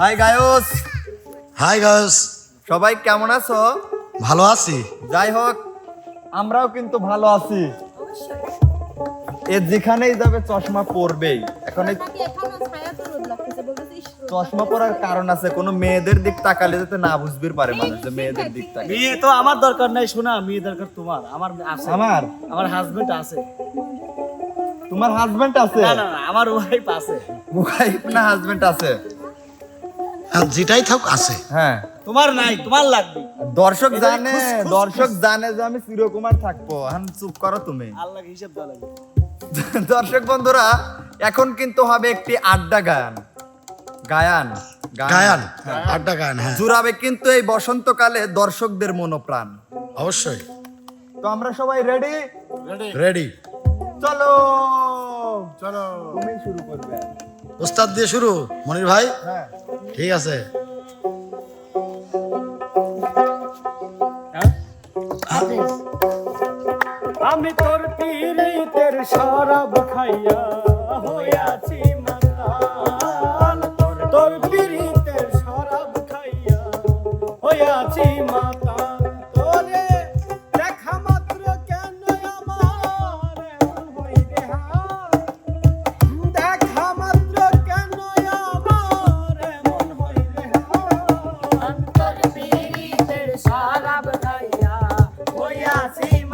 High গায়স hi guys সবাই কেমন আছো? ভালো আছি। যাই হোক আমরাও কিন্তু ভালো আছি। এ যেখানেই যাবে চশমা পরবেই। এখন এই চশমা পরার কারণ আছে কোনো মেয়েদের দিক তাকালে যাতে না বুঝবির পারে মানুষ যে মেয়েদের দিক তাকালে। মেয়ে তো আমার দরকার নাই শোনা মেয়ে দরকার তোমার। আমার আছে। আমার? আমার হাজবেন্ড আছে। তোমার হাজবেন্ড আছে? না না আমার ওয়াইফ আছে। ওয়াইফ না হাজবেন্ড আছে? যেটাই থাক আছে। হ্যাঁ। তোমার নাই তোমার লাগবে। দর্শক জানে দর্শক জানে যে আমি চিরকুমার থাকব। এখন চুপ করো তুমি। আল্লাহ হিসাব দেওয়া লাগবে। দর্শক বন্ধুরা এখন কিন্তু হবে একটি আড্ডা গান। গায়ান গায়ান আড্ডা গায়ান হ্যাঁ। জুড়াবে কিন্তু এই বসন্তকালে দর্শকদের মনোপ্রাণ। অবশ্যই। তো আমরা সবাই রেডি? রেডি। চলো। চলো। তুমি শুরু করবে। উস্তাদ দিয়ে শুরু। মনির ভাই? হ্যাঁ। ঠিক আছে। আমি তোর পীড়িতের শরাব খাইয়া হইয়াছি মাতাল। তোর পীড়িতের শরাব খাইয়া হইয়াছি মাতাল। হইয়াছি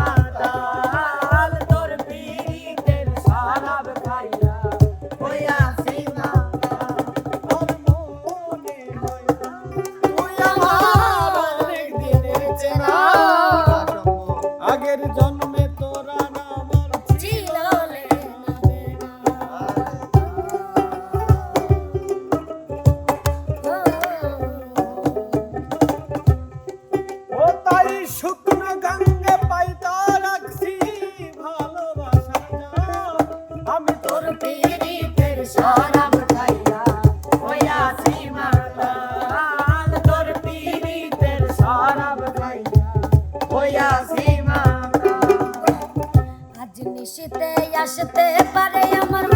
আসতে পারে আমার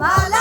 bala.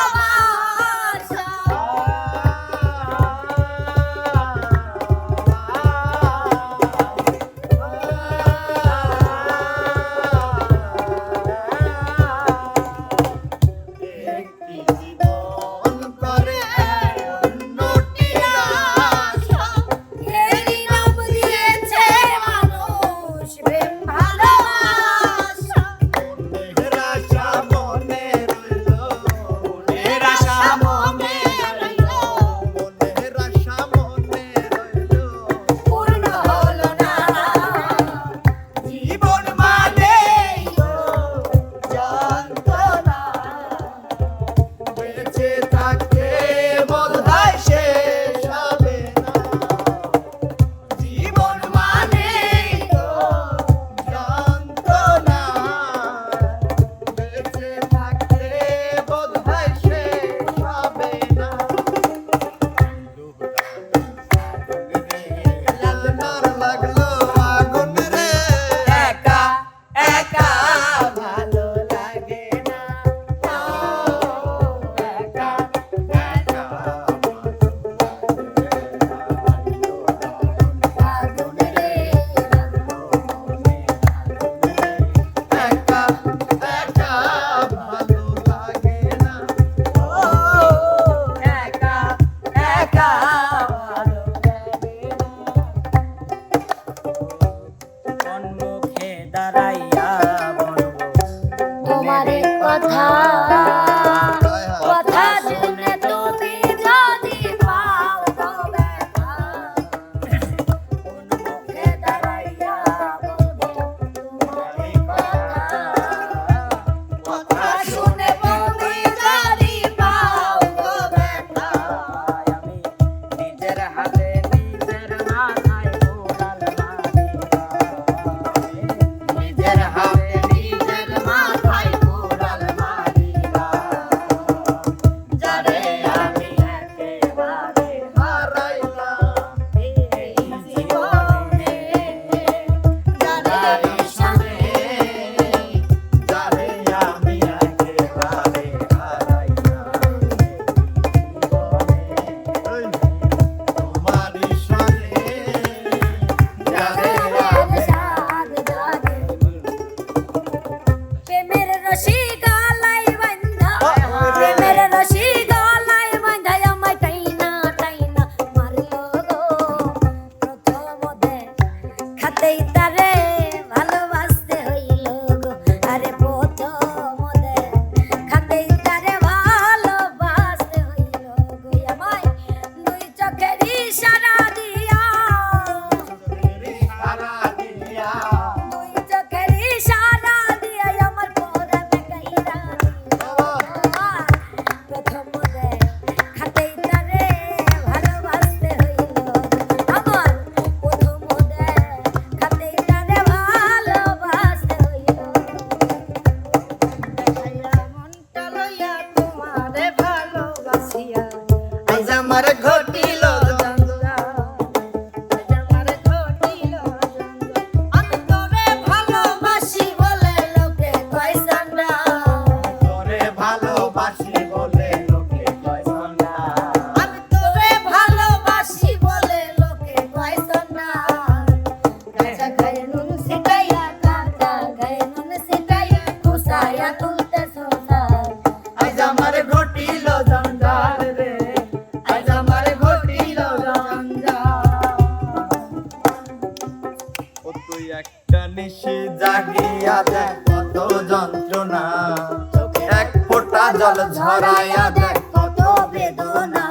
এক ফোঁটা জল ঝরাইয়া দেখ। কত বেদনা।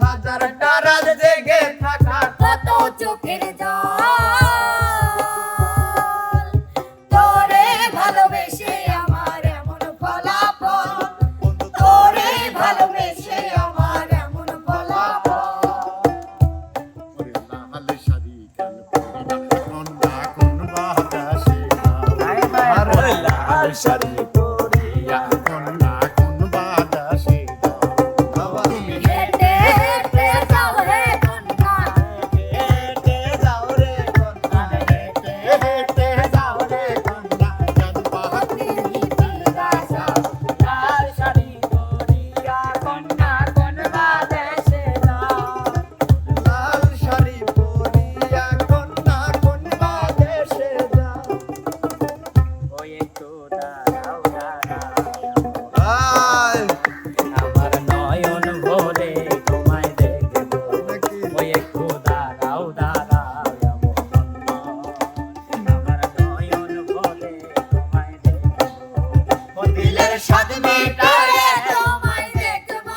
হাজার টারা জেগে থাকা কত চোখের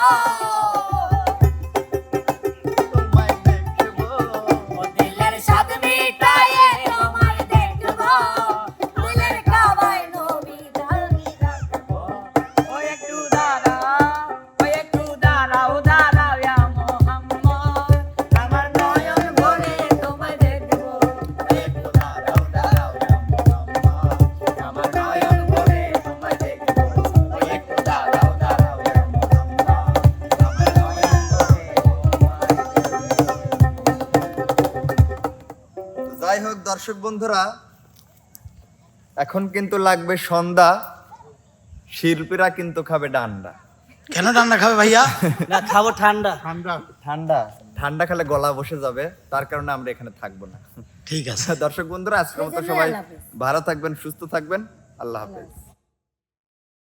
와! দর্শক বন্ধুরা এখন কিন্তু লাগবে সন্ধ্যা। শিল্পীরা কিন্তু খাবে ডান্ডা। কেন ডান্ডা খাবে ভাইয়া? না খাব ঠান্ডা। ঠান্ডা। ঠান্ডা। ঠান্ডা খেলে গলা বসে যাবে তার কারণে আমরা এখানে থাকব না। ঠিক আছে। দর্শক বন্ধুরা আজকের মতো আচ্ছা, সবাই ভালো থাকবেন সুস্থ থাকবেন। আল্লাহ হাফেজ।